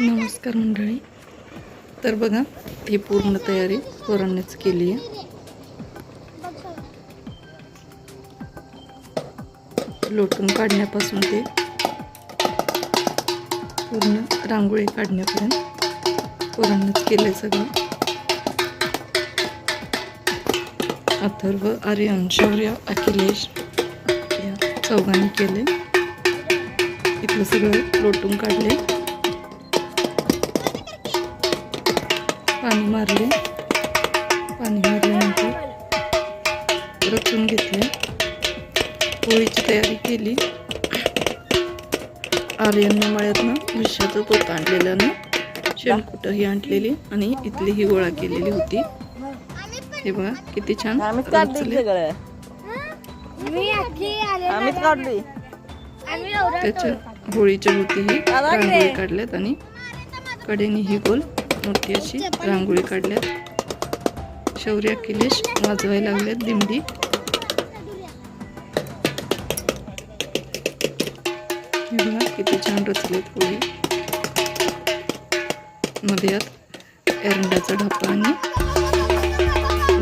नमस्कार मंडळी. तर बघा ही पूर्ण तयारी पोरांनीच केली आहे. लोटून काढण्यापासून ते पूर्ण रांगोळी काढण्यापर्यंत पोरांनीच केलं सगळं. अथर्व आर्यन शौर्य अखिलेश या चौघांनी केले इथलं सगळं लोटून काढले मारले पाणी मारल्यानंतर रचून घेतले. पोळीची तयारी केली. आर्यननं मळ्यातनं विषाचं पोत आणलेलं शेणकुटं ही आणलेली आणि इथली ही गोळा केलेली होती. हे बघा किती छान त्याच्या होळीच्या भोवती ही काढल्यात आणि कडेने ही गोल मोठी अशी रांगोळी काढल्यात. शौर्य अखिलेश वाजवायला लागल्यात दिंडी. किती छान रचलेत पोळी मध्ये यात एरंडाचा ढापा आणि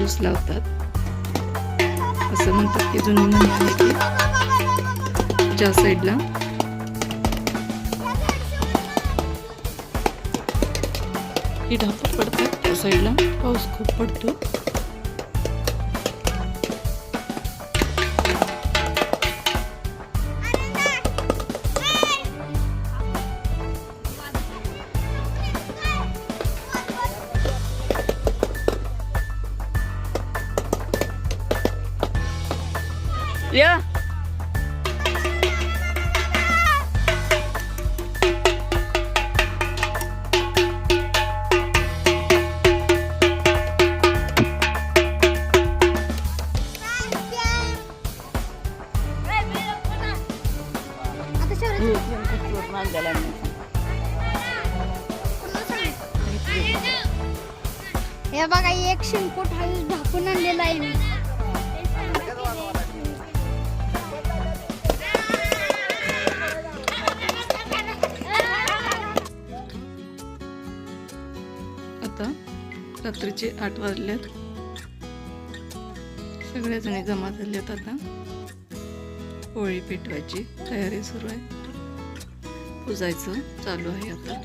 ऊस लावतात. असं म्हणतात की जुनी म्हणे आहे की ज्या साईडला ही ढापं पडतात त्या साईडला पाऊस खूप पडतो या शौर्य हे बघा एक शिंकोट हा ढाकून आणलेला आहे. मी आता रात्रीचे आठ वाजल्यात सगळ्या जणी जमा झाल्यात आता. पोळी पेटवायची तयारी सुरू आहे. कुजायचं चालू आहे आता.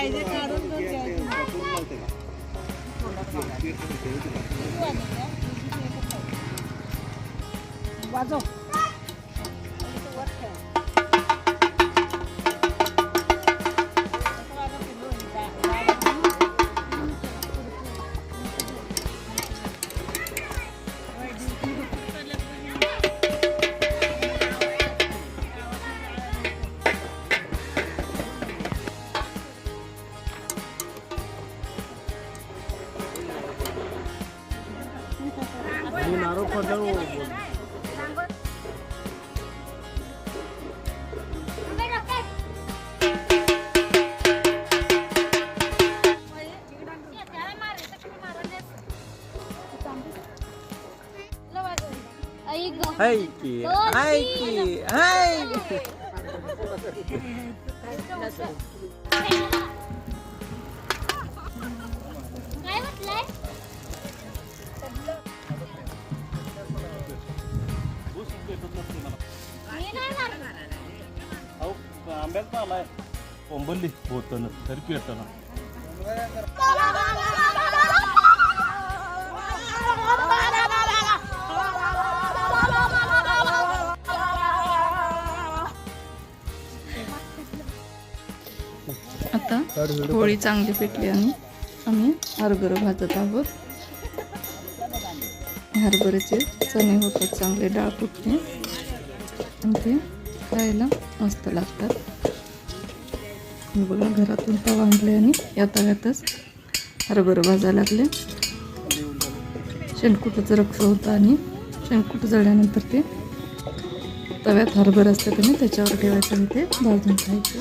आई ग fazendo o bolo. Aiki, Aiki, Aiki. कोंबली होतं तरी पेटणं आता होळी चांगली पेटली आणि आम्ही हरभरं भाजत आहोत. हरभऱ्याचे चणे होतात चांगले डाळ फुटणे ते खायला मस्त लागतात. बघा घरातून तवा आणले आणि या तव्यातच हरभरं भाजायला लागले. शेणकुटाचं रक्त होतं आणि शेणकुट जळल्यानंतर ते तव्यात हरभर असतं आणि त्याच्यावर ठेवायचं आणि ते भाजून खायचं.